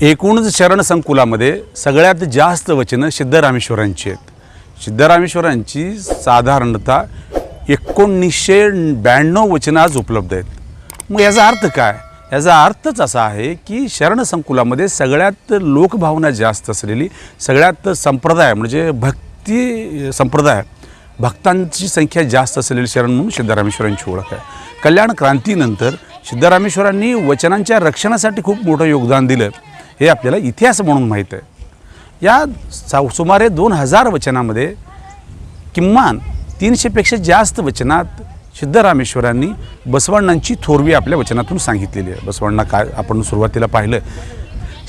एकूणच शरण संकुलामध्ये सगळ्यात जास्त वचनं सिद्धरामेश्वरांची आहेत. सिद्धरामेश्वरांची साधारणतः एकोणीसशे ब्याण्णव वचनं आज उपलब्ध आहेत. मग याचा अर्थ काय? याचा अर्थच असा आहे की शरण संकुलामध्ये सगळ्यात लोकभावना जास्त असलेली सगळ्यात संप्रदाय म्हणजे भक्ती संप्रदाय भक्तांची संख्या जास्त असलेली शरण म्हणून सिद्धरामेश्वरांची ओळख आहे. कल्याण क्रांतीनंतर सिद्धरामेश्वरांनी वचनांच्या रक्षणासाठी खूप मोठं योगदान दिलं. हे आपल्याला इतिहास म्हणून माहीत आहे. या सा सुमारे दोन हजार वचनामध्ये किमान तीनशेपेक्षा जास्त वचनात सिद्धरामेश्वरांनी बसवण्णांची थोरवी आपल्या वचनातून सांगितलेली आहे. बसवण्णा काय आपण सुरुवातीला पाहिलं.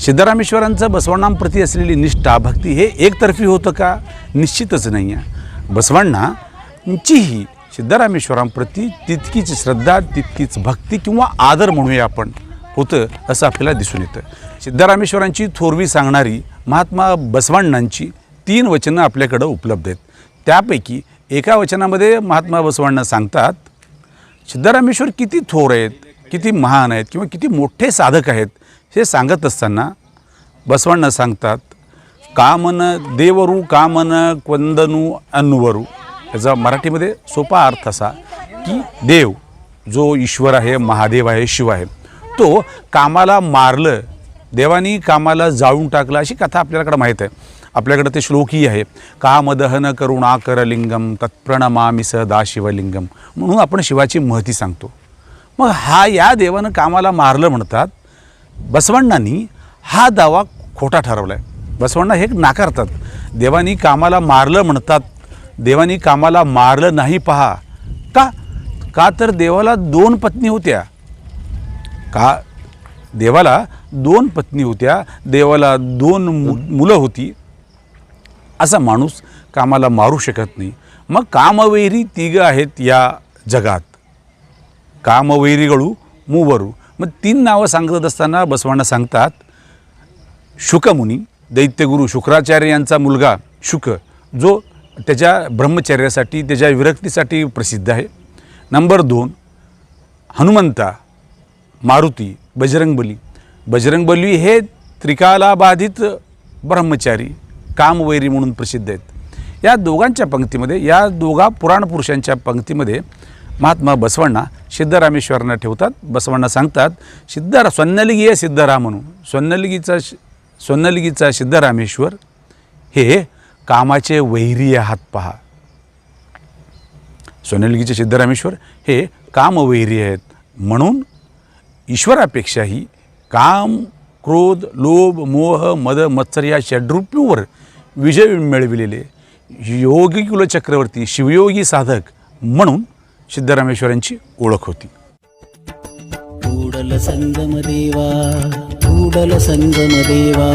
सिद्धरामेश्वरांचं बसवण्णांप्रती असलेली निष्ठा भक्ती हे एकतर्फी होतं का? निश्चितच नाही आहे बसवण्णांचीही सिद्धरामेश्वरांप्रती तितकीच श्रद्धा तितकीच भक्ती किंवा आदर म्हणूया आपण. होतं असं आपल्याला दिसून येतं. सिद्धरामेश्वरांची थोरवी सांगणारी महात्मा बसवण्णांची तीन वचनं आपल्याकडं उपलब्ध आहेत. त्यापैकी एका वचनामध्ये महात्मा बसवण्णा सांगतात सिद्धरामेश्वर किती थोर आहेत किती महान आहेत किंवा किती मोठे साधक आहेत हे सांगत असताना बसवण्णा सांगतात कामन देवरू कामन क्वंदनू अन्वरू. याचा मराठीमध्ये सोपा अर्थ असा की देव जो ईश्वर आहे महादेव आहे शिव आहे. तो कामाला मारलं देवानी कामाला जाळून टाकलं अशी कथा आपल्याकडे माहीत आहे. आपल्याकडे ते श्लोकही आहे. कामदहन करुणाकर लिंगम तत्प्रणमामी सदा शिवलिंगम म्हणून आपण शिवाची महती सांगतो. मग हा या देवानं कामाला मारलं म्हणतात बसवण्णांनी हा दावा खोटा ठरवला आहे बसवण्णा हे नाकारतात. देवानी कामाला मारलं म्हणतात. देवानी कामाला मारलं नाही पहा. का? का तर देवाला दोन पत्नी होत्या. का? देवाला दोन पत्नी होत्या. देवाला दोन मु मुलं होती. असा माणूस कामाला मारू शकत नाही. मग कामवैरी तिघं आहेत या जगात. कामवैरीगळू मूवरू मग तीन नावं सांगत असताना बसवांना सांगतात शुकमुनी दैत्यगुरु शुक्राचार्य यांचा मुलगा शुक जो त्याच्या ब्रह्मचर्यासाठी त्याच्या विरक्तीसाठी प्रसिद्ध आहे. नंबर दोन हनुमंता. मारुती बजरंगबली बजरंगबली हे त्रिकालाबाधित ब्रह्मचारी कामवैरी म्हणून प्रसिद्ध आहेत. या दोघांच्या पंक्तीमध्ये या दोघा पुराण पुरुषांच्या पंक्तीमध्ये महात्मा बसवण्णा सिद्धरामेश्वरांना ठेवतात. बसवण्णा सांगतात सिद्धरा स्वन्नलिगीय सिद्धराम म्हणून स्वन्नलिगीचा स्वन्नलिगीचा सिद्धरामेश्वर हे कामाचे वैरी आहात पहा. स्वनलगीचे सिद्धरामेश्वर हे कामवैरी आहेत. म्हणून ईश्वरापेक्षाही काम क्रोध लोभ मोह मद मत्सर या षड्रूपीवर विजय मिळविलेले योगी कुलचक्रवर्ती शिवयोगी साधक म्हणून सिद्धरामेश्वरांची ओळख होती. संगम देवा संगम देवा.